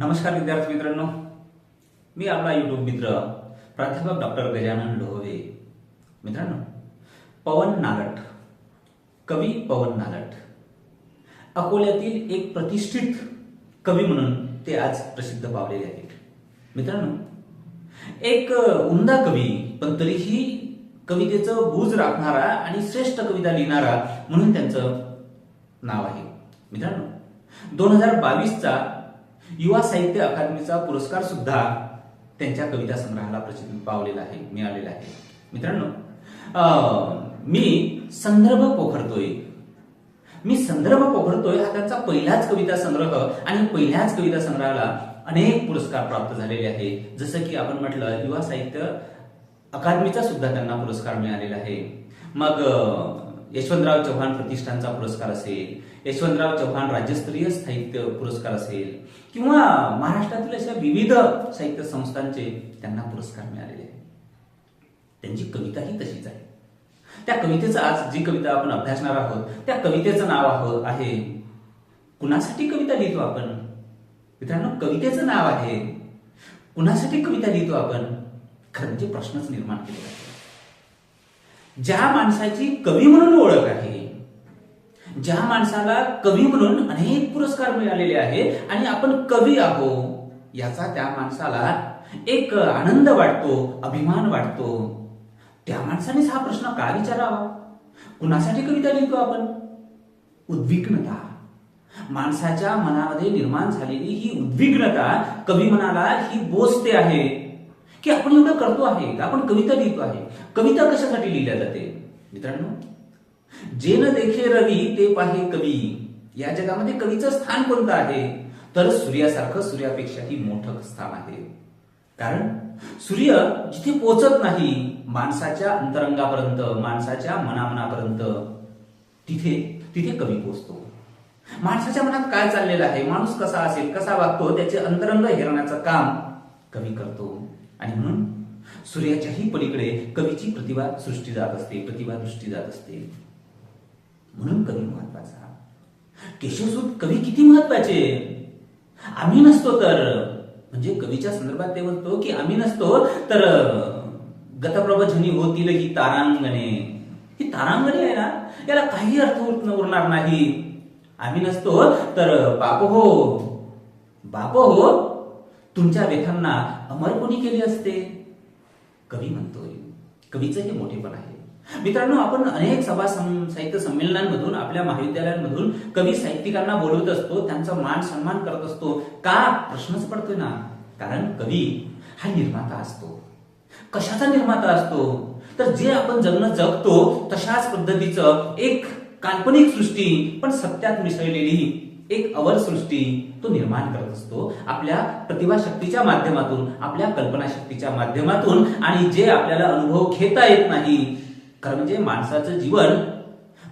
नमस्कार विद्यार्थी मित्रांनो. मी आपला युट्यूब मित्र प्राध्यापक डॉक्टर गजानन लोहवे. मित्रांनो पवन नालट कवी पवन नालट. अकोल्यातील एक प्रतिष्ठित कवी म्हणून ते आज प्रसिद्ध पावलेले आहेत. मित्रांनो एक उमदा कवी पण तरीही कवितेचं बूज राखणारा आणि श्रेष्ठ कविता लिहिणारा म्हणून त्यांचं नाव आहे. मित्रांनो दोन हजार बावीसचा युवा साहित्य अकादमीचा पुरस्कार सुद्धा त्यांच्या कविता संग्रहाला प्रसिद्धी पावलेला आहे मिळालेला आहे. मित्रांनो अं, मी संदर्भ पोखरतोय. मी संदर्भ पोखरतोय हा त्यांचा पहिलाच कविता संग्रह आणि पहिल्याच कविता संग्रहाला अनेक पुरस्कार प्राप्त झालेले आहे. जसं की आपण म्हटलं युवा साहित्य अकादमीचा सुद्धा त्यांना पुरस्कार मिळालेला आहे. मग यशवंतराव चव्हाण प्रतिष्ठानचा पुरस्कार असेल यशवंतराव चव्हाण राज्यस्तरीय साहित्य पुरस्कार असेल किंवा महाराष्ट्रातील अशा विविध साहित्य संस्थांचे त्यांना पुरस्कार मिळालेले आहेत. त्यांची कविताही तशीच आहे. त्या कवितेचं आज जी कविता आपण अभ्यासणार आहोत त्या कवितेचं नाव आहोत आहे कुणासाठी कविता लिहितो आपण? मित्रांनो कवितेचं नाव आहे कुणासाठी कविता लिहितो आपण? खरं म्हणजे प्रश्नच निर्माण केलेला आहे. ज्या माणसाची कवी म्हणून ओळख आहे ज्या माणसाला कवी म्हणून अनेक पुरस्कार मिळालेले आहे आणि आपण कवी आहो याचा त्या माणसाला एक आनंद वाटतो अभिमान वाटतो. त्या माणसानेच हा प्रश्न का विचारावा? कुणासाठी कविता लिहितो आपण? उद्विग्नता. माणसाच्या मनामध्ये निर्माण झालेली ही उद्विग्नता कवी मनाला ही बोचते आहे की आपण एवढं करतो आहे आपण कविता लिहितो आहे. कविता कशासाठी लिहिल्या जाते? मित्रांनो जेन देखे रवी ते पाहे कवी. या जगामध्ये कवीचं स्थान कोणतं आहे? तर सूर्यासारखं सूर्यापेक्षाही मोठं स्थान आहे. कारण सूर्य जिथे पोचत नाही माणसाच्या अंतरंगापर्यंत माणसाच्या मनामनापर्यंत तिथे तिथे कवी पोचतो. माणसाच्या मनात काय चाललेलं आहे? माणूस कसा असेल कसा वागतो? त्याचे अंतरंग हेरण्याचं काम कवी करतो. आणि म्हणून सूर्याच्याही पलीकडे कवीची प्रतिभा सृष्टी जात असते प्रतिभा दृष्टी जात असते. म्हणून कवी महत्त्वाचा. केशवसूत कवी किती महत्त्वाचे? आम्ही नसतो तर म्हणजे कवीच्या संदर्भात ते म्हणतो की आम्ही नसतो तर गतप्रभजनी होतील ही तारांगणे. ही तारांगणे आहे ना याला काही अर्थ उरणार नाही. आम्ही नसतो तर बाप हो. बाप हो तुमच्या व्यथांना अमर कोणी केले असते? कवी म्हणतोय कवीचं हे मोठेपण आहे. मित्रांनो आपण अनेक सभा सं- साहित्य संमेलनांमधून आपल्या महाविद्यालयांमधून कवी साहित्यिकांना बोलवत असतो त्यांचा मान सन्मान करत असतो. का प्रश्नच पडतोय ना? कारण कवी हा निर्माता असतो. कशाचा निर्माता असतो? तर जे आपण जगणं जगतो तशाच पद्धतीचं एक काल्पनिक सृष्टी पण सत्यात मिसळलेली एक अवर सृष्टी तो निर्माण करत असतो. आपल्या प्रतिभाशक्तीच्या माध्यमातून आपल्या कल्पनाशक्तीच्या माध्यमातून आणि जे आपल्याला अनुभव घेता येत नाही खरं म्हणजे माणसाचं जीवन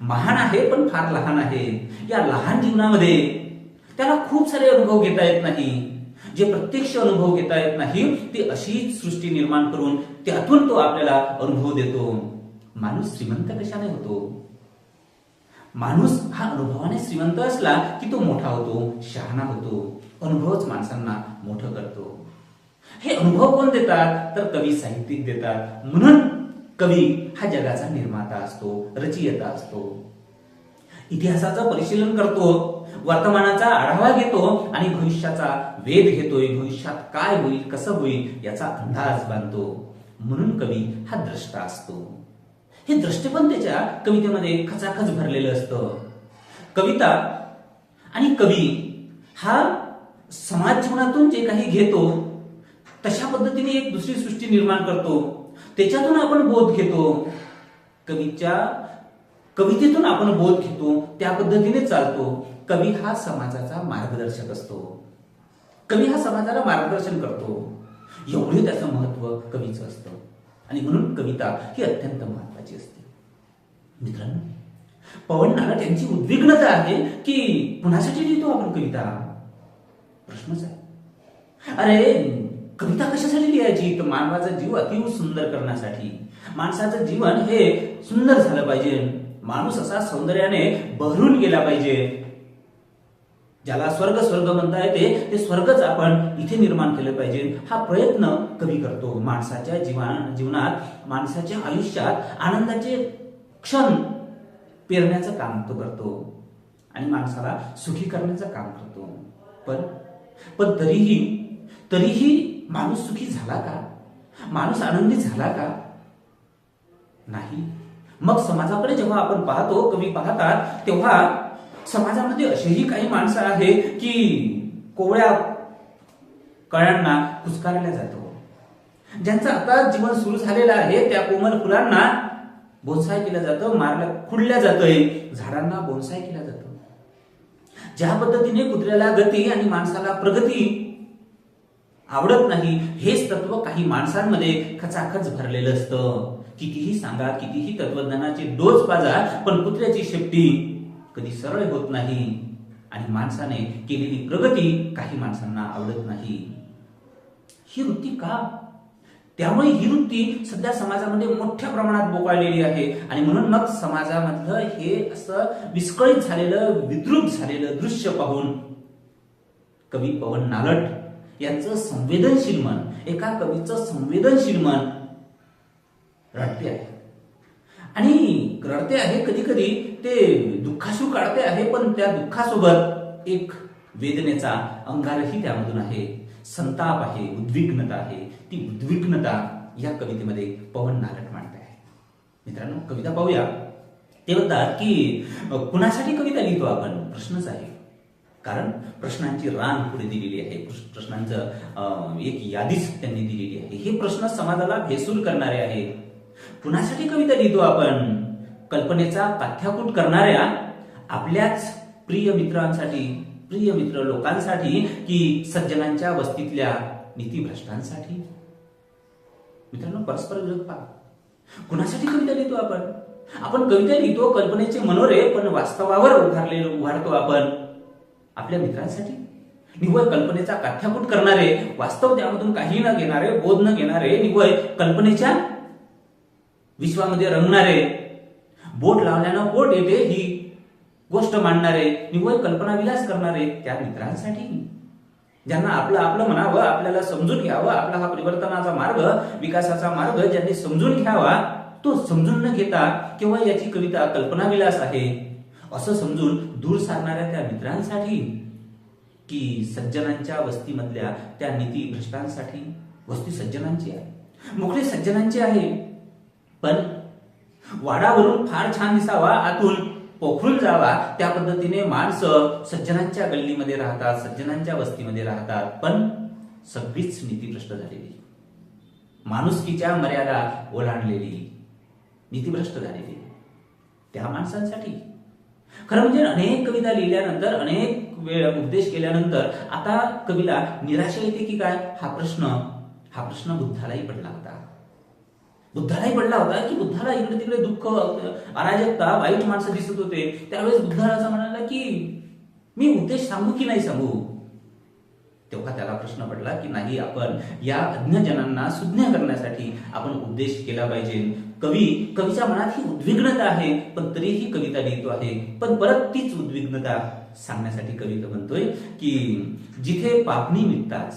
महान आहे पण फार लहान आहे या लहान जीवनामध्ये त्याला खूप सारे अनुभव घेता येत नाही. जे प्रत्यक्ष अनुभव घेता येत नाही ती अशी सृष्टी निर्माण करून त्यातून तो आपल्याला अनुभव देतो. माणूस श्रीमंत कशाने होतो? माणूस हा अनुभवाने श्रीमंत असला की तो मोठा होतो शहाणा होतो अनुभवच माणसांना मोठं करतो. हे अनुभव कोण देतात? तर कवी साहित्यिक देतात. म्हणून कवी हा जगाचा निर्माता असतो रचयिता असतो. इतिहासाचं परिशीलन करतो वर्तमानाचा आढावा घेतो आणि भविष्याचा वेध घेतोय भविष्यात काय होईल कसं होईल याचा अंदाज बांधतो. म्हणून कवी हा द्रष्टा असतो. हे दृष्टीपण त्याच्या कवितेमध्ये खचाखच भरलेलं असतं. कविता आणि कवी हा समाज जीवनातून जे काही घेतो तशा पद्धतीने एक दुसरी सृष्टी निर्माण करतो. त्याच्यातून आपण बोध घेतो. कवीच्या कवितेतून आपण बोध घेतो. त्या पद्धतीने चालतो. कवी हा समाजाचा मार्गदर्शक असतो. कवी हा समाजाला मार्गदर्शन करतो. एवढे त्याचं महत्त्व कवीचं असतं. आणि म्हणून कविता ही अत्यंत महत्वाची असते. मित्रांनो पवन नालट यांची उद्विग्नता आहे की कुणासाठी लिहितो आपण कविता? प्रश्नच आहे. अरे कविता कशासाठी लिहायची? तर मानवाचा जीव अतिव सुंदर करण्यासाठी. माणसाचं जीवन हे सुंदर झालं पाहिजे. माणूस असा सौंदर्याने बहरून गेला पाहिजे. ज्याला स्वर्ग स्वर्ग म्हणता येते ते स्वर्गच आपण इथे निर्माण केलं पाहिजे. हा प्रयत्न कवी करतो. माणसाच्या जीवा जीवनात माणसाच्या आयुष्यात आनंदाचे क्षण पेरण्याचं काम तो करतो. आणि माणसाला सुखी करण्याचं काम करतो. पण पण तरीही तरीही माणूस सुखी झाला का? माणूस आनंदी झाला का? नाही. मग समाजाकडे जेव्हा आपण पाहतो कवी पाहतात तेव्हा समाजामध्ये असेही काही माणसं आहे की कोवळ्या कळ्यांना कुस्कारल्या जातो. ज्यांचं आता जीवन सुरू झालेलं आहे त्या कोमल फुलांना बोनसाय केलं जातं मारलं खुडल्या जातोय झाडांना बोनसाय केला जातं. ज्या पद्धतीने कुत्र्याला गती आणि माणसाला प्रगती आवडत नाही हेच तत्व काही माणसांमध्ये खचाखच भरलेलं असतं. कितीही सांगा कितीही तत्वज्ञानाचे डोस पाजा पण कुत्र्याची शेपटी कधी सरळ होत नाही. आणि माणसाने केलेली प्रगती काही माणसांना आवडत नाही. ही वृत्ती का? त्यामुळे ही वृत्ती सध्या समाजामध्ये मोठ्या प्रमाणात बोकाळलेली आहे. आणि म्हणून मग समाजामधलं हे असं विस्कळीत झालेलं विद्रुप झालेलं दृश्य पाहून कवी पवन नालट यांचं संवेदनशील मन एका कवीचं संवेदनशील मन रडते आहे. आणि रडते आहे कधी कधी ते दुःखाशू काढते आहे पण त्या दुःखासोबत एक वेदनेचा अंगारही त्यामधून आहे. संताप आहे उद्विग्नता आहे. ती उद्विग्नता या कवितेमध्ये पवन नारट मांडते आहे. मित्रांनो कविता पाहूया. ते म्हणतात की कुणासाठी कविता लिहितो आपण? प्रश्नच आहे. कारण प्रश्नांची रांग पुढे दिलेली आहे. प्रश्नांचं एक यादीच त्यांनी दिलेली आहे. हे प्रश्न समाजाला भेसूर करणारे आहेत. कुणासाठी कविता लिहितो आपण? कल्पनेचा पाथ्याकूट करणाऱ्या आपल्याच प्रिय मित्रांसाठी प्रिय मित्र लोकांसाठी की सज्जनांच्या वस्तीतल्या नीतीभ्रष्टांसाठी मित्रांनो परस्पर विरोध पहा. कुणासाठी कविता लिहितो आपण? आपण कविता लिहितो कल्पनेचे मनोरे पण वास्तवावर उभारलेलं उभारतो आपण. आपल्या मित्रांसाठी? निव्वळ कल्पनेचा काठ्याकूट करणारे वास्तव त्यामधून काही न घेणारे बोध न घेणारे निव्वळ कल्पनेच्या विश्वामध्ये रंगणारे बोट लावल्यानं बोट येते ही गोष्ट मांडणारे निव्वळ कल्पनाविलास करणारे त्या मित्रांसाठी? ज्यांना आपलं आपलं म्हणावं आपल्याला समजून घ्यावं आपला हा परिवर्तनाचा मार्ग विकासाचा मार्ग ज्यांनी समजून घ्यावा तो समजून न घेता किंवा याची कविता कल्पनाविलास आहे. असं समजून दूर सारणाऱ्या त्या मित्रांसाठी? की सज्जनांच्या वस्तीमधल्या त्या नीती भ्रष्टांसाठी? वस्ती सज्जनांची आहे. मोकळे सज्जनांची आहे. पण वाडावरून फार छान दिसावा आतून पोखरून जावा त्या पद्धतीने माणसं सज्जनांच्या गल्लीमध्ये राहतात सज्जनांच्या वस्तीमध्ये राहतात. पण सगळीच नीतीभ्रष्ट झालेली. माणुसकीच्या मर्यादा ओलांडलेली. नीतीभ्रष्ट झालेली. त्या माणसांसाठी. खरं म्हणजे अनेक कविता लिहिल्यानंतर अनेक वेळ उपदेश केल्यानंतर आता कवीला निराशा येते की काय? हा प्रश्न हा प्रश्न बुद्धालाही पडला होता. बुद्धालाही पडला होता की बुद्धाला इकडे तिकडे दुःख अराजकता वाईट माणसं दिसत होते. त्यावेळेस बुद्धाला असं म्हणाला की मी उपदेश सांगू की नाही सांगू? तेव्हा त्याला प्रश्न पडला की नाही आपण या अज्ञजनांना सुज्ञ करण्यासाठी आपण उद्देश केला पाहिजे. कवी कवीच्या मनात ही उद्विग्नता आहे पण तरीही कविता लिहितो आहे. पण परत तीच उद्विग्नता सांगण्यासाठी कविता म्हणतोय की जिथे पापणी मिळताच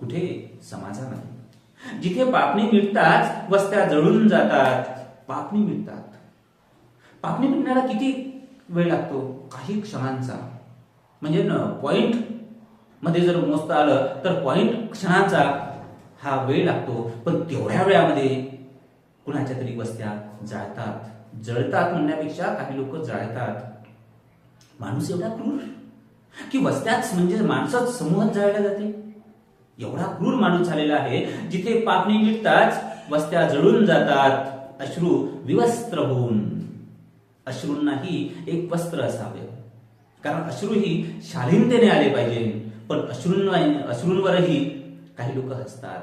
कुठे समाजामध्ये? जिथे पापणी मिळताच वस्त्या जळून जातात पापणी मिळतात पापणी मिळण्याला किती वेळ लागतो? काही क्षणांचा. म्हणजे पॉइंट मध्ये जर मोजता आलं तर पॉईंट क्षणाचा हा वेळ लागतो. पण तेवढ्या वेळामध्ये कुणाच्या तरी वस्त्या जाळतात. जळतात म्हणण्यापेक्षा काही लोक जाळतात. माणूस एवढा क्रूर? की वस्त्याच म्हणजे माणसाच समूहात जाळल्या जाते? एवढा क्रूर माणूस झालेला आहे जिथे पापणी निघताच वस्त्या जळून जातात. अश्रू विवस्त्र होऊन. अश्रूंनाही एक वस्त्र असावे. कारण अश्रू ही शालीनतेने आले पाहिजे. पण अश्रूंना अश्रूंवरही काही लोक हसतात.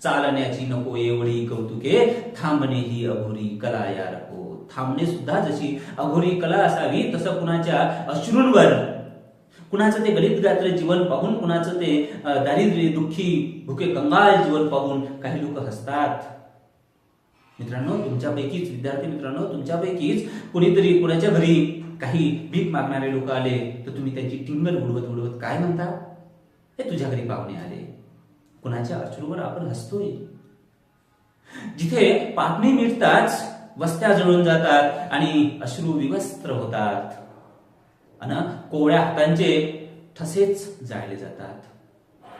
चालण्याची नको एवढी कौतुके थांबणे ही अघोरी कला या हो थांबणे सुद्धा जशी अघोरी कला असावी तसं कुणाच्या अश्रूंवर? कुणाचं ते गलित गात्र जीवन पाहून कुणाचं ते दारिद्र्य दुःखी भुके कंगाल जीवन पाहून काही लोक हसतात. मित्रांनो तुमच्यापैकीच विद्यार्थी मित्रांनो तुमच्यापैकीच कुणीतरी कुणाच्या घरी काही भीक मागणारे लोक आले तर तुम्ही त्यांची टिंगल उडवत उडवत काय म्हणता? हे तुझ्या घरी पाहुणे आले. कुणाच्या अश्रूवर आपण हसतोय? जिथे पापणी मिळताच वस्त्या जळून जातात आणि अश्रू विवस्त्र होतात. आणि कोवळ्या हातांचे ठसेच जाळले जातात.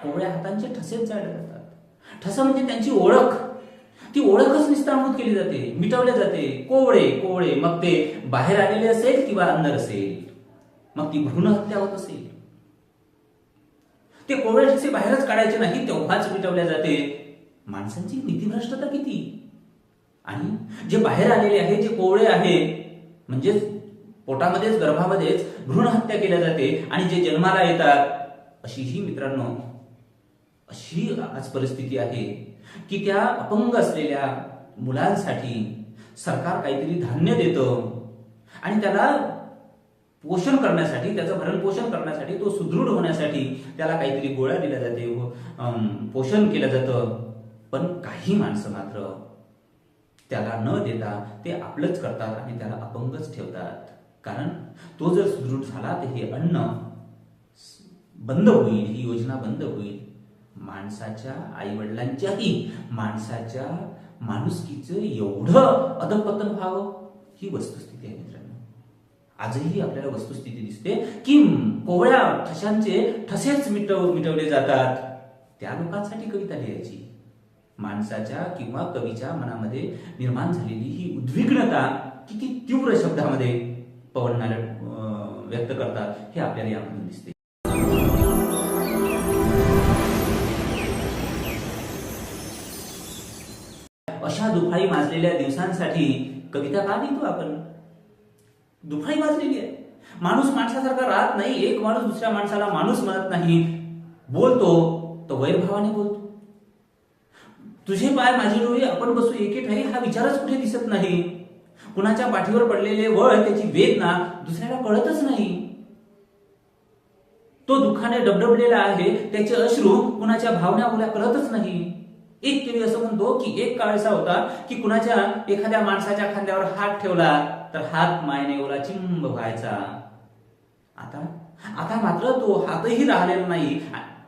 कोवळ्या हातांचे ठसेच जाळले जातात. ठस म्हणजे त्यांची ओळख. ती ओळखच निस्तामूत केली जाते मिटवले जाते. कोवळे कोवळे. मग ते बाहेर आलेले असेल किंवा अंदर असेल? मग ती भ्रूण हत्या होत असेल. ते कोवळे ठसे बाहेरच काढायचे नाही तेव्हाच मिटवल्या जाते. माणसांची नीतिभ्रष्टता किती? आणि जे बाहेर आलेले आहे जे कोवळे आहे म्हणजेच पोटामध्येच गर्भामध्येच भ्रूण हत्या केल्या जाते. आणि जे जन्माला येतात अशी ही मित्रांनो अशी आज परिस्थिती आहे. की त्या अपंग असलेल्या मुलांसाठी सरकार काहीतरी धान्य देतं आणि त्याला पोषण करण्यासाठी त्याचं भरण पोषण करण्यासाठी तो सुदृढ होण्यासाठी त्याला काहीतरी गोळ्या दिल्या जाते व, पोषण केलं जातं. पण काही माणसं मात्र त्याला न देता ते आपलंच करतात आणि त्याला अपंगच ठेवतात. कारण तो जर सुदृढ झाला तर हे अन्न बंद होईल ही योजना बंद होईल. माणसाच्या आई वडिलांच्याही माणसाच्या माणुसकीचं एवढं अधपतन व्हावं ही वस्तुस्थिती आहे मित्रांनो. आजही आपल्याला वस्तुस्थिती दिसते की कोवळ्या ठशांचे ठसेच मिटव मिटवले जातात. त्या लोकांसाठी कविता लिहायची. माणसाच्या किंवा कवीच्या मनामध्ये निर्माण झालेली ही उद्विग्नता किती तीव्र शब्दामध्ये पवन व्यक्त करतात हे आपल्याला यामधून दिसते. अशा दुफाळी माजलेल्या दिवसांसाठी कविता का लिहितो आपण? दुफाळी माजलेली आहे. माणूस माणसासारखा राहत नाही. एक माणूस दुसऱ्या माणसाला माणूस म्हणत नाही. बोलतो तो वैरभावाने बोलतो. तुझे पाय माझी डोळी आपण बसू एके ठाई हा विचारच कुठे दिसत नाही. कुणाच्या पाठीवर पडलेले वळ त्याची वेदना दुसऱ्याला कळतच नाही. तो दुःखाने डबडबलेला आहे त्याचे अश्रू कुणाच्या भावना मुला कळतच नाही. एक कवी असं म्हणतो की एक काळ असा होता की कुणाच्या एखाद्या माणसाच्या खांद्यावर हात ठेवला तर हात मायने ओला चिंब व्हायचा. आता आता मात्र तो हातही राहिलेला नाही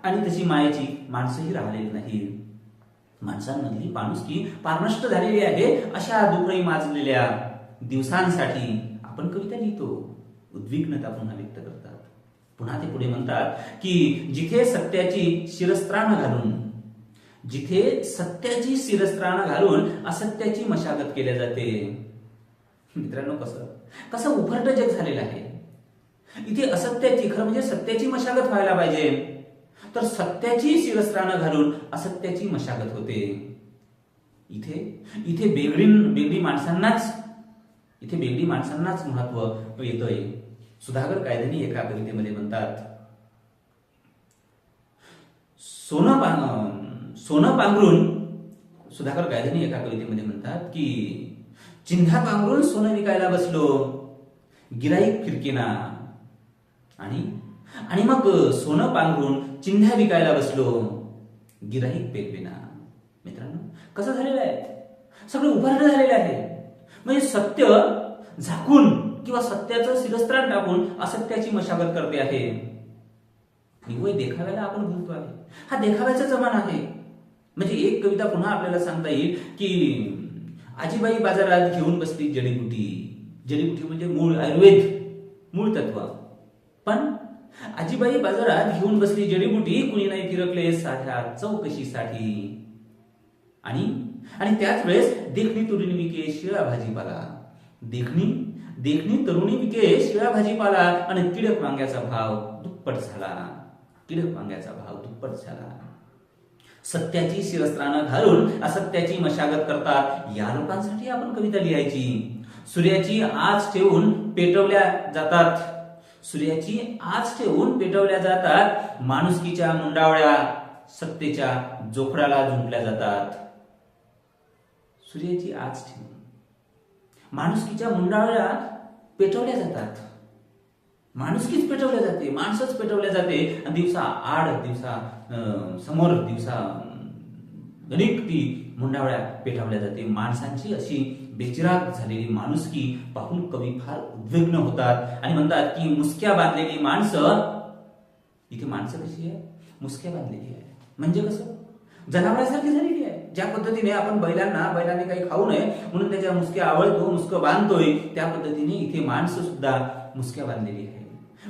आणि तशी मायेची माणसंही राहिलेली नाही माणसांमधली माणुसकी पारनष्ट झालेली आहे अशा दुखळी माजलेल्या दिवसांसाठी आपण कविता लिहितो. उद्विग्नता पुन्हा व्यक्त करतात. पुन्हा ते पुढे म्हणतात की जिथे सत्याची शिरस्त्राण घालून जिथे सत्याची शिरस्त्राण घालून असत्याची मशागत केल्या जाते. मित्रांनो कसं? कसं उभरट जग झालेलं आहे? इथे असत्याची खरं म्हणजे सत्याची मशागत व्हायला पाहिजे. तर सत्याची शिरस्त्रानं घालून असत्याची मशागत होते. इथे इथे बेगडी बेगडी माणसांनाच इथे बेगडी माणसांनाच महत्त्व येतोय. सुधाकर कायद्याने एका कवितेमध्ये म्हणतात सोनं पान सोनं पांघरून सुधाकर गायधनी एका कवितेमध्ये म्हणतात की चिन्हा पांघरून सोनं विकायला बसलो गिराईक फिरकेना. आणि आणि मग सोनं पांघरून चिंध्या विकायला बसलो गिराईक पेरवेना मित्रांनो कसं झालेलं आहे? सगळं उभारणं झालेलं आहे. म्हणजे सत्य झाकून किंवा सत्याचं शिरस्त्राण टाकून असत्याची मशागत करते आहे. निवय देखाव्याला आपण बोलतो आहे. हा देखाव्याचा जमाना आहे. म्हणजे एक कविता पुन्हा आपल्याला सांगता येईल की आजीबाई बाजारात घेऊन बसली जडीबुटी. जडीबुटी म्हणजे मूळ आयुर्वेद मूळ तत्व. पण आजीबाई बाजारात घेऊन बसली जडीबुटी कुणी नाही तिरकले साध्या चौकशीसाठी. आणि आणि त्याच वेळेस देखणी तरुणी विके शिळा भाजीपाला. देखणी देखणी तरुणी विके शिळा भाजीपाला आणि तिडक वांग्याचा भाव दुप्पट झाला. तिडक वांग्याचा भाव दुप्पट झाला. सत्याची शिरस्त्राणं घालून असत्याची मशागत करतात. या लोकांसाठी आपण कविता लिहायची. सूर्याची आज ठेवून पेटवल्या जातात. सूर्याची आज ठेवून पेटवल्या जातात माणुसकीच्या मुंडावळ्या सत्तेच्या जोखडाला झुंपल्या जातात. सूर्याची आज ठेवून माणुसकीच्या मुंडावळ्या पेटवल्या जातात. माणुसकीच पेटवल्या जाते माणसंच पेटवल्या जाते. आणि दिवसा आड दिवसा समोर दिवसा अनेक ती मुंडावळ्या पेटवल्या जाते. माणसांची अशी बेचिराग झालेली माणुसकी पाहून कवी फार उद्विग्न होतात. आणि म्हणतात की मुसक्या बांधलेली माणसं इथे माणसं कशी आहे? मुसक्या बांधलेली आहे. म्हणजे कसं? जनावरांसारखी झालेली आहे. ज्या पद्धतीने आपण बैलांना बैलांनी काही खाऊ नये म्हणून त्याच्या मुसक्या आवळतो मुसकं बांधतोय त्या पद्धतीने इथे माणसं सुद्धा मुसक्या बांधलेली आहे.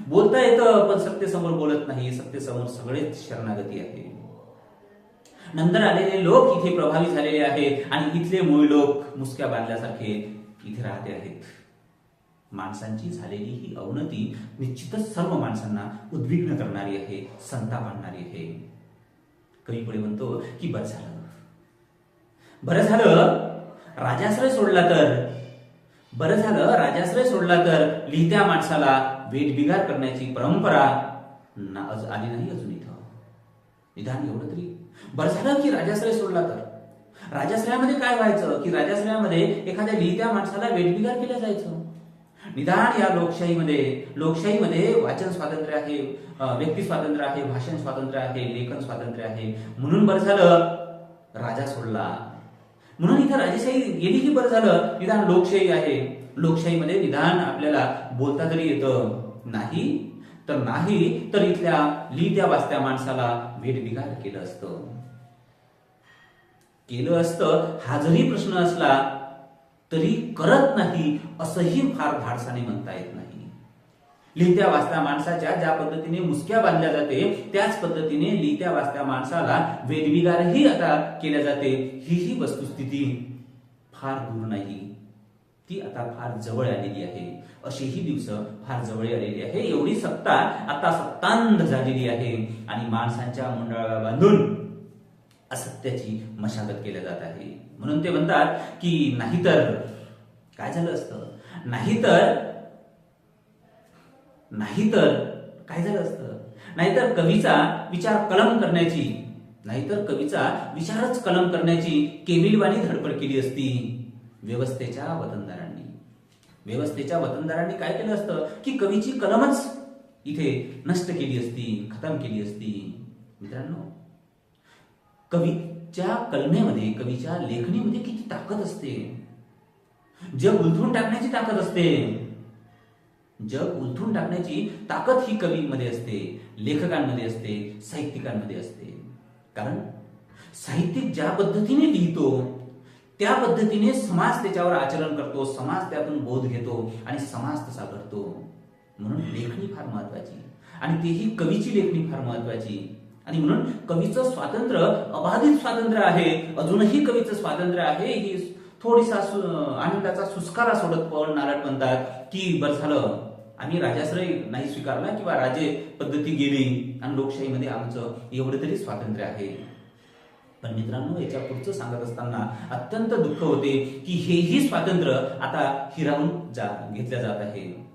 बोलता येतं पण सत्तेसमोर बोलत नाही. सत्तेसमोर सगळेच शरणागती आहे नंतर आलेले लोक इथे प्रभावी झालेले आहेत आणि इथले मूळ लोक मुसक्या बांधल्यासारखे इथे राहते आहेत. माणसांची झालेली ही अवनती निश्चितच सर्व माणसांना उद्विग्न करणारी आहे संताप आणणारी आहे. कवी पुढे म्हणतो की बरं झालं. बरं झालं. राजाश्रय सोडला तर बरं झालं राजाश्रय सोडला तर लिहित्या माणसाला वेठबिगार करण्याची परंपरा ना- अज- आली नाही अजून इथं. निदान एवढं तरी. बरं झालं की राजाश्रय सोडला तर. राजाश्रयामध्ये काय व्हायचं? की राजाश्रयामध्ये एखाद्या लिहित्या माणसाला वेठबिगार केलं जायचं. निदान या लोकशाहीमध्ये लोकशाहीमध्ये वाचन स्वातंत्र्य आहे व्यक्ती स्वातंत्र्य आहे भाषण स्वातंत्र्य आहे लेखन स्वातंत्र्य आहे. म्हणून बरं झालं राजा सोडला. म्हणून इथं राजेशाही गेली की बरं झालं? निदान लोकशाही आहे. लोकशाहीमध्ये निदान आपल्याला बोलता तरी येतं. नाही तर नाही तर इथल्या लिहित्या वाचत्या माणसाला भेटबिगार केलं असतं. केलं असतं हा जरी प्रश्न असला तरी करत नाही असंही फार धाडसाने म्हणता येत नाही. लिहित्या वाचत्या माणसाच्या ज्या पद्धतीने मुसक्या बांधल्या जाते त्याच पद्धतीने लिहित्या वाचत्या माणसाला वेदविगारही आता केल्या जाते. ही ही वस्तुस्थिती फार दूर नाही. ती आता फार जवळ आलेली आहे. अशीही दिवस फार जवळ आलेली आहे. एवढी सत्ता आता सत्तांध झालेली आहे. आणि माणसांच्या मंडळाला बांधून असत्याची मशागत केल्या जात आहे. म्हणून ते म्हणतात की नाहीतर काय झालं असतं? नाहीतर नाहीतर काय झालं असतं? नाहीतर कवीचा विचार कलम करण्याची नाहीतर कवीचा विचारच कलम करण्याची केविलवाणी धडपड केली असती. व्यवस्थेच्या वतनदारांनी. व्यवस्थेच्या वतनदारांनी काय केलं असतं? की कवीची कलमच इथे नष्ट केली असती खतम केली असती. मित्रांनो कवीच्या कलमेमध्ये कवीच्या लेखणीमध्ये किती ताकद असते? जग उलथून टाकण्याची ताकद असते. जग उलथून टाकण्याची ताकद ही कवीमध्ये असते लेखकांमध्ये असते साहित्यिकांमध्ये असते. कारण साहित्यिक ज्या पद्धतीने लिहितो त्या पद्धतीने समाज त्याच्यावर आचरण करतो समाज त्यातून बोध घेतो आणि समाज तसा करतो म्हणून लेखणी फार महत्वाची आणि तेही कवीची लेखणी फार महत्वाची आणि म्हणून कवीचं स्वातंत्र्य अबाधित स्वातंत्र्य आहे. अजूनही कवीचं स्वातंत्र्य आहे. ही थोडीसा सु- आनंदाचा सुस्कारा सोडत पवन नारायण म्हणतात की बरं झालं. आम्ही राजाश्रय नाही स्वीकारला किंवा राजे पद्धती गेली आणि लोकशाहीमध्ये आमचं एवढं तरी स्वातंत्र्य आहे. पण मित्रांनो याच्या पुढचं सांगत असताना अत्यंत दुःख होते की हेही स्वातंत्र्य आता हिरावून जा घेतल्या जात आहे.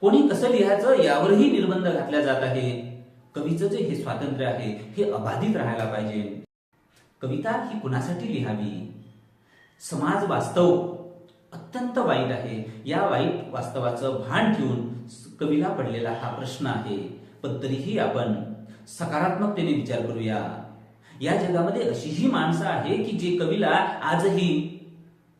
कोणी कसं लिहायचं यावरही निर्बंध घातल्या जात आहे. कवीचं जे हे स्वातंत्र्य आहे हे अबाधित राहायला पाहिजे. कविता ही कुणासाठी लिहावी? समाज वास्तव अत्यंत वाईट आहे. या वाईट वास्तवाचं भान ठेवून कवीला पडलेला हा प्रश्न आहे. पण तरीही आपण सकारात्मकतेने विचार करूया. या जगामध्ये अशीही माणसं आहे की जे कवीला आजही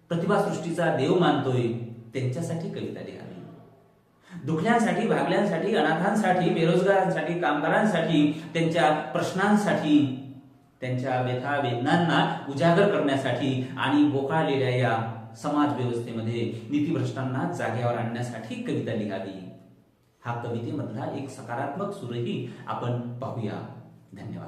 प्रतिभासृष्टीचा देव मानतोय. त्यांच्यासाठी कविता लिहावी. दुखण्यासाठी भागल्यांसाठी अनाथांसाठी बेरोजगारांसाठी कामगारांसाठी त्यांच्या प्रश्नांसाठी त्यांच्या व्यथा वेदनांना उजागर करण्यासाठी आणि बोकाळलेल्या या समाज व्यवस्थेमध्ये नीतीभ्रष्टांना जाग्यावर आणण्यासाठी कविता लिहावी. हा कवितेमधला एक सकारात्मक सुरही आपण पाहूया. धन्यवाद.